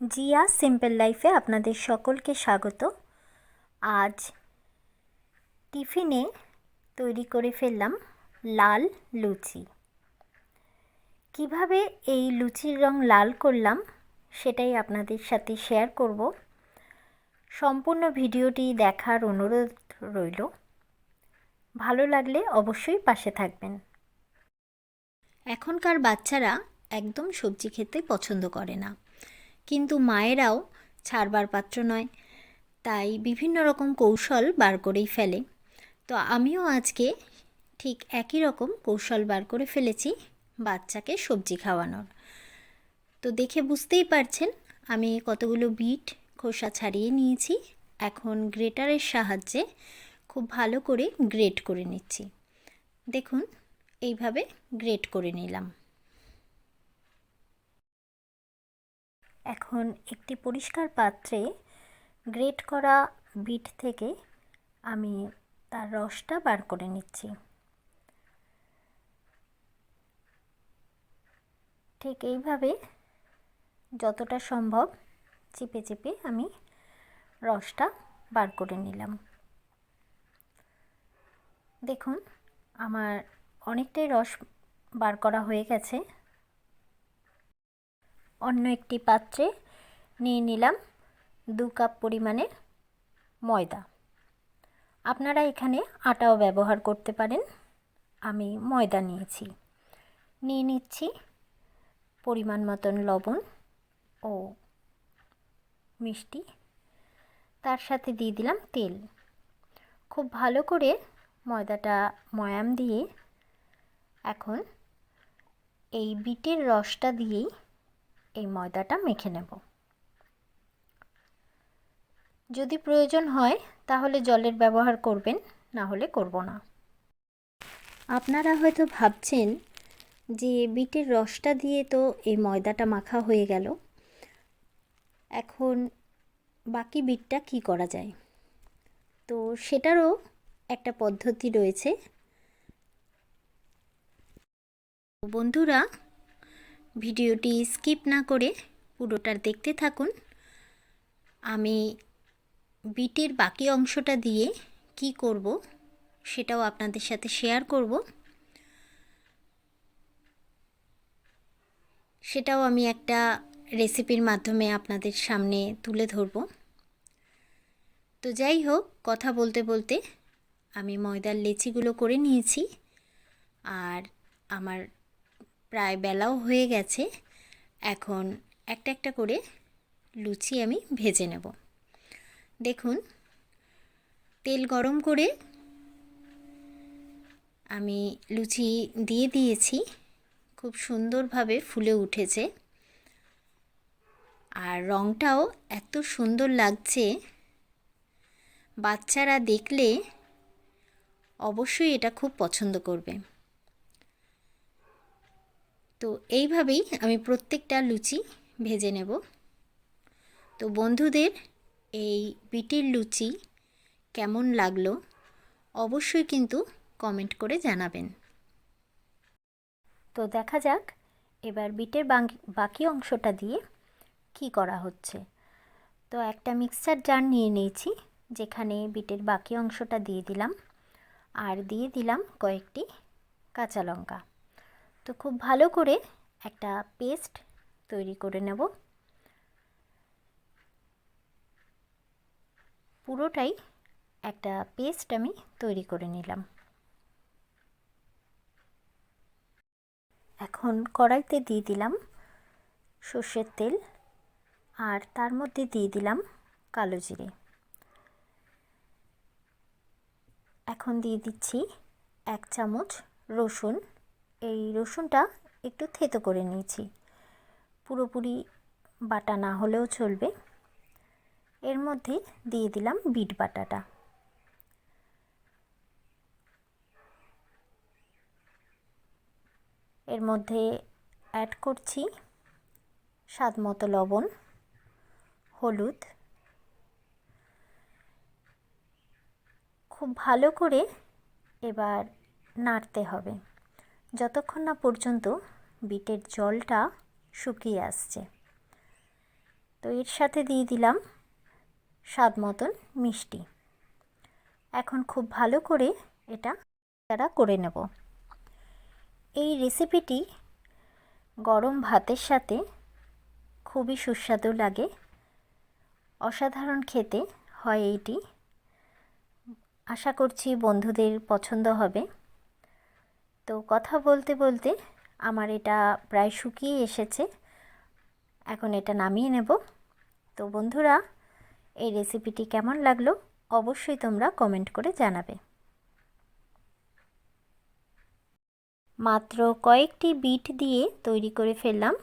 Zia simple লাইফে আপনাদের সকলকে স্বাগত। আজ টিফিনে তৈরি করে ফেললাম লাল লুচি। কীভাবে এই লুচির রং লাল করলাম সেটাই আপনাদের সাথে শেয়ার করব। সম্পূর্ণ ভিডিওটি দেখার অনুরোধ রইল। ভালো লাগলে অবশ্যই পাশে থাকবেন। এখনকার বাচ্চারা একদম সবজি খেতে পছন্দ করে না। কিন্তু মায়েরাও ছাড়বার পাত্র নয়। তাই বিভিন্ন রকম কৌশল বার করেই ফেলে। তো আমিও আজকে ঠিক একই রকম কৌশল বার করে ফেলেছি বাচ্চাকে সবজি খাওয়ানোর। তো দেখে বুঝতেই পারছেন, আমি কতগুলো বিট খোসা ছাড়িয়ে নিয়েছি। এখন গ্রেটারের সাহায্যে খুব ভালো করে গ্রেট করে নিচ্ছি। দেখুন, এইভাবে গ্রেট করে নিলাম। এখন একটি পরিষ্কার পাত্রে গ্রেট করা বিট থেকে আমি তার রসটা বার করে নিচ্ছি। ঠিক এইভাবে যতটা সম্ভব চেপে চেপে আমি রসটা বার করে নিলাম। দেখুন, আমার অনেকটাই রস বার করা হয়ে গেছে। অন্য একটি পাত্রে নিয়ে নিলাম দু কাপ পরিমাণের ময়দা। আপনারা এখানে আটাও ব্যবহার করতে পারেন। আমি ময়দা নিয়েছি। নিয়ে নিচ্ছি পরিমাণ মতন লবণ ও মিষ্টি। তার সাথে দিয়ে দিলাম তেল। খুব ভালো করে ময়দাটা ময়াম দিয়ে এখন এই বিটের রসটা দিয়েই এই ময়দাটা মেখে নেব। যদি প্রয়োজন হয়, তাহলে জলের ব্যবহার করবেন, না হলে করব না। আপনারা হয়তো ভাবছেন যে বিটের রসটা দিয়ে তো এই ময়দাটা মাখা হয়ে গেল। এখন বাকি বিটটা কি করা যায়? তো সেটারও একটা পদ্ধতি রয়েছে। বন্ধুরা ভিডিওটি স্কিপ না করে পুরোটার দেখতে থাকুন। আমি বিটের বাকি অংশটা দিয়ে কি করব সেটাও আপনাদের সাথে শেয়ার করব। সেটাও আমি একটা রেসিপির মাধ্যমে আপনাদের সামনে তুলে ধরব। তো যাই হোক, কথা বলতে বলতে আমি ময়দার লেচিগুলো করে নিয়েছি। আর আমার প্রায় বেলাও হয়ে গেছে। এখন একটা একটা করে লুচি আমি ভেজে নেব। দেখুন, তেল গরম করে আমি লুচি দিয়ে দিয়েছি। খুব সুন্দরভাবে ফুলে উঠেছে। আর রঙটাও এত সুন্দর লাগছে। বাচ্চারা দেখলে অবশ্যই এটা খুব পছন্দ করবে। তো এইভাবেই আমি প্রত্যেকটা লুচি ভেজে নেব। তো বন্ধুদের, এই বিটের লুচি কেমন লাগল অবশ্যই কিন্তু কমেন্ট করে জানাবেন। তো দেখা যাক এবার বিটের বাকি অংশটা দিয়ে কি করা হচ্ছে। তো একটা মিক্সার জার নিয়ে নিয়েছি, যেখানে বিটের বাকি অংশটা দিয়ে দিলাম। আর দিয়ে দিলাম কয়েকটি কাঁচা লঙ্কা। তো খুব ভালো করে একটা পেস্ট তৈরি করে নেব। পুরোটাই একটা পেস্ট আমি তৈরি করে নিলাম। এখন কড়াইতে দিয়ে দিলাম সর্ষের তেল আর তার মধ্যে দিয়ে দিলাম কালো জিরে। এখন দিয়ে দিচ্ছি এক চামচ রসুন এই রসুনটা একটু থেতো করে নিয়েছি। পুরোপুরি বাটা না হলেও চলবে। এর মধ্যে দিয়ে দিলাম বিট বাটাটা। এর মধ্যে অ্যাড করছি স্বাদ মতো লবণ, হলুদ। খুব ভালো করে এবার নাড়তে হবে। যতক্ষণ না পর্যন্ত বিটের জলটা শুকিয়ে আসছে। তো এর সাথে দিয়ে দিলাম স্বাদ মতন মিষ্টি। এখন খুব ভালো করে এটা তারা করে নেব। এই রেসিপিটি গরম ভাতের সাথে খুবই সুস্বাদু লাগে। অসাধারণ খেতে হয় এইটি। আশা করছি বন্ধুদের পছন্দ হবে। তো কথা বলতে বলতে আমার এটা প্রায় শুকিয়ে এসেছে। এখন এটা নামিয়ে নেব। তো বন্ধুরা, এই রেসিপিটি কেমন লাগল অবশ্যই তোমরা কমেন্ট করে জানাবে। মাত্র কয়েকটি বিট দিয়ে তৈরি করে ফেললাম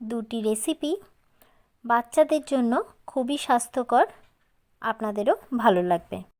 দুটি রেসিপি বাচ্চাদের জন্য খুবই স্বাস্থ্যকর, আপনাদেরও ভালো লাগবে।